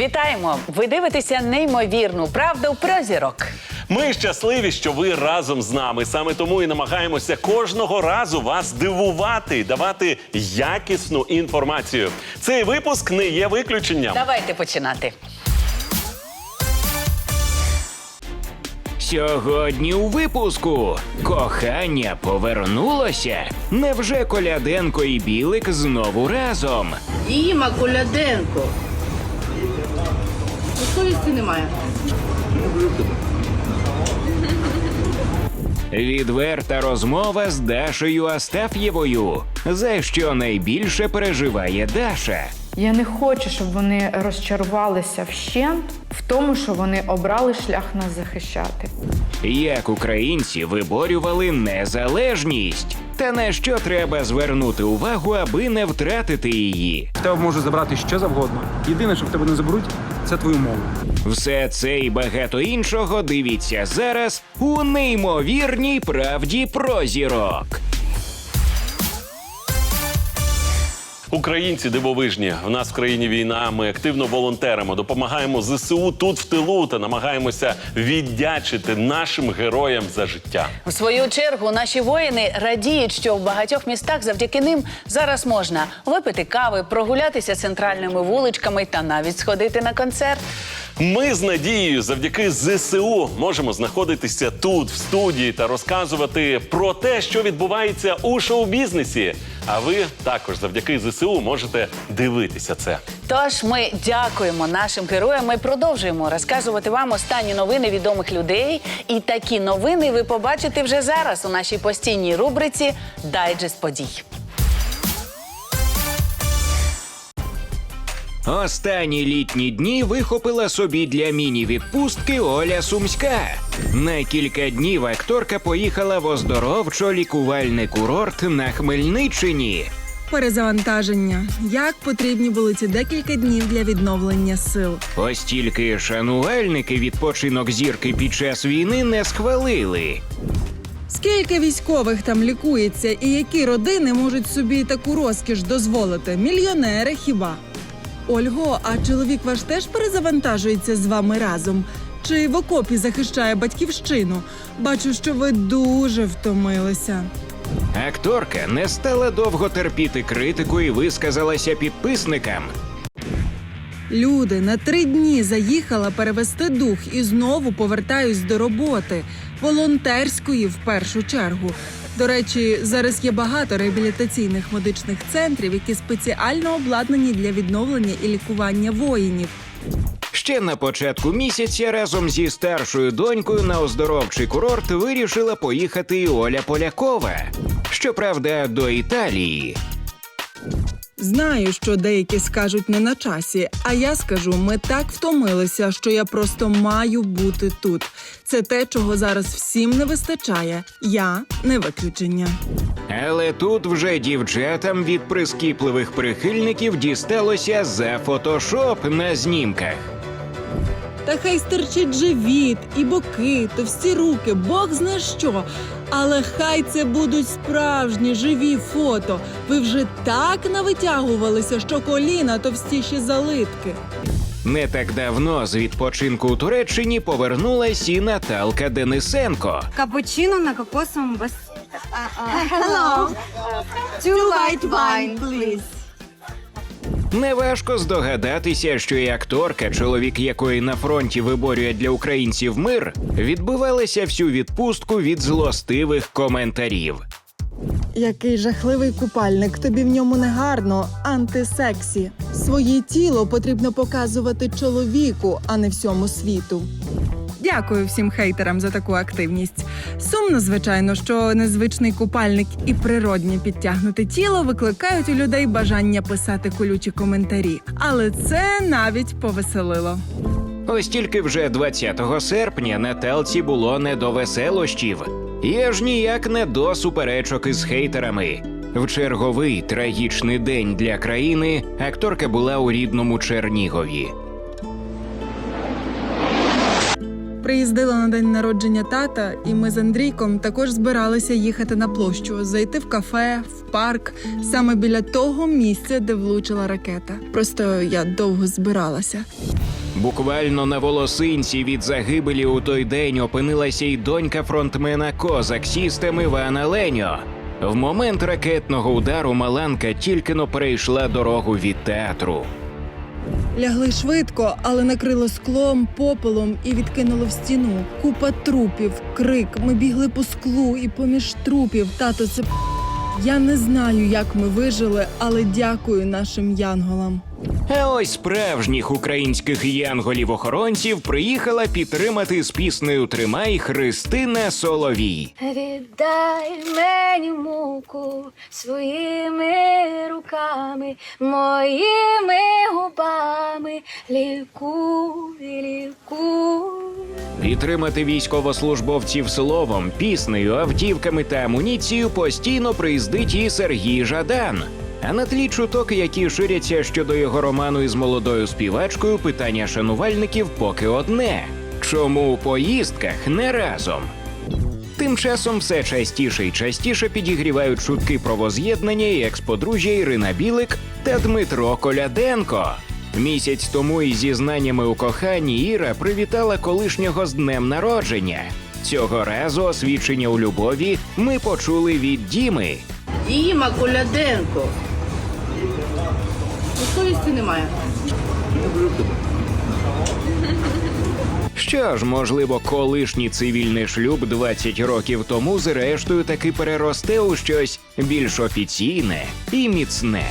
Вітаємо! Ви дивитеся неймовірну правду про зірок. Ми щасливі, що ви разом з нами. Саме тому і намагаємося кожного разу вас дивувати і давати якісну інформацію. Цей випуск не є виключенням. Давайте починати. Сьогодні у випуску кохання повернулося. Невже Коляденко і Білик знову разом? Діма Коляденко. Ну, Совісті немає. Відверта розмова з Дашею Астаф'євою. За що найбільше переживає Даша? Я не хочу, щоб вони розчарувалися вщент в тому, що вони обрали шлях нас захищати. Як українці виборювали незалежність? Та на що треба звернути увагу, аби не втратити її? В тебе можуть забрати що завгодно. Єдине, що в тебе не заберуть, це твою мову. Все це і багато іншого дивіться зараз у неймовірній правді про зірок. Українці дивовижні. В нас в країні війна. Ми активно волонтеримо, допомагаємо ЗСУ тут в тилу та намагаємося віддячити нашим героям за життя. В свою чергу наші воїни радіють, що в багатьох містах завдяки ним зараз можна випити кави, прогулятися центральними вуличками та навіть сходити на концерт. Ми з надією завдяки ЗСУ можемо знаходитися тут, в студії, та розказувати про те, що відбувається у шоу-бізнесі. А ви також завдяки ЗСУ можете дивитися це. Тож ми дякуємо нашим героям. Ми продовжуємо розказувати вам останні новини відомих людей. І такі новини ви побачите вже зараз у нашій постійній рубриці Дайджест подій. Останні літні дні вихопила собі для міні-відпустки Оля Сумська. На кілька днів акторка поїхала в оздоровчо-лікувальний курорт на Хмельниччині. Перезавантаження. Як потрібні були ці декілька днів для відновлення сил? Ось тільки шанувальники відпочинок зірки під час війни не схвалили. Скільки військових там лікується, і які родини можуть собі таку розкіш дозволити? Мільйонери хіба? Ольго, а чоловік ваш теж перезавантажується з вами разом? Чи в окопі захищає батьківщину? Бачу, що ви дуже втомилися. Акторка не стала довго терпіти критику і висказалася підписникам. Люди на три дні заїхала перевести дух і знову повертаюсь до роботи, волонтерської в першу чергу. До речі, зараз є багато реабілітаційних медичних центрів, які спеціально обладнані для відновлення і лікування воїнів. Ще на початку місяця разом зі старшою донькою на оздоровчий курорт вирішила поїхати і Оля Полякова. Щоправда, до Італії. Знаю, що деякі скажуть не на часі, а я скажу, ми так втомилися, що я просто маю бути тут. Це те, чого зараз всім не вистачає. Я не виключення. Але тут вже дівчатам від прискіпливих прихильників дісталося за фотошоп на знімках. Та хай стерчить живіт, і боки, товсті руки, Бог зна що. Але хай це будуть справжні живі фото. Ви вже так навитягувалися, що коліна товстіші залитки. Не так давно з відпочинку у Туреччині повернулась і Наталка Денисенко. Капучино на кокосовому басі. Hello. Two light wine, please. Неважко здогадатися, що і акторка, чоловік якої на фронті виборює для українців мир, відбивалася всю відпустку від злостивих коментарів. Який жахливий купальник, тобі в ньому не гарно, антисексі. Своє тіло потрібно показувати чоловіку, а не всьому світу. Дякую всім хейтерам за таку активність. Сумно, звичайно, що незвичний купальник і природнє підтягнуте тіло викликають у людей бажання писати колючі коментарі. Але це навіть повеселило. Ось тільки вже 20 серпня Наталці було не до веселощів, і аж ніяк не до суперечок із хейтерами. В черговий трагічний день для країни акторка була у рідному Чернігові. Приїздила на день народження тата, і ми з Андрійком також збиралися їхати на площу, зайти в кафе, в парк, саме біля того місця, де влучила ракета. Просто я довго збиралася. Буквально на волосинці від загибелі у той день опинилася й донька фронтмена Козак Сістем Івана Леньо. В момент ракетного удару Маланка тільки но перейшла дорогу від театру. Лягли швидко, але накрило склом, попелом і відкинуло в стіну. Купа трупів, крик. Ми бігли по склу і поміж трупів. Тато, це я не знаю, як ми вижили, але дякую нашим янголам. А ось справжніх українських янголів-охоронців приїхала підтримати з піснею Тримай Христина Соловій. Віддай мені муку своїми руками, моїми губами, лікуй, лікуй. Підтримати військовослужбовців словом, піснею, автівками та амуніцією постійно приїздить і Сергій Жадан. А на тлі чуток, які ширяться щодо його роману із молодою співачкою, питання шанувальників поки одне: чому у поїздках не разом? Тим часом все частіше і частіше підігрівають чутки про воз'єднання і експодружжя Ірина Білик та Дмитро Коляденко. Місяць тому із зізнаннями у коханні Іра привітала колишнього з днем народження. Цього разу освідчення у любові ми почули від Діми. Діма Коляденко. Совісті немає. Що ж, можливо, колишній цивільний шлюб 20 років тому зрештою таки переросте у щось більш офіційне і міцне.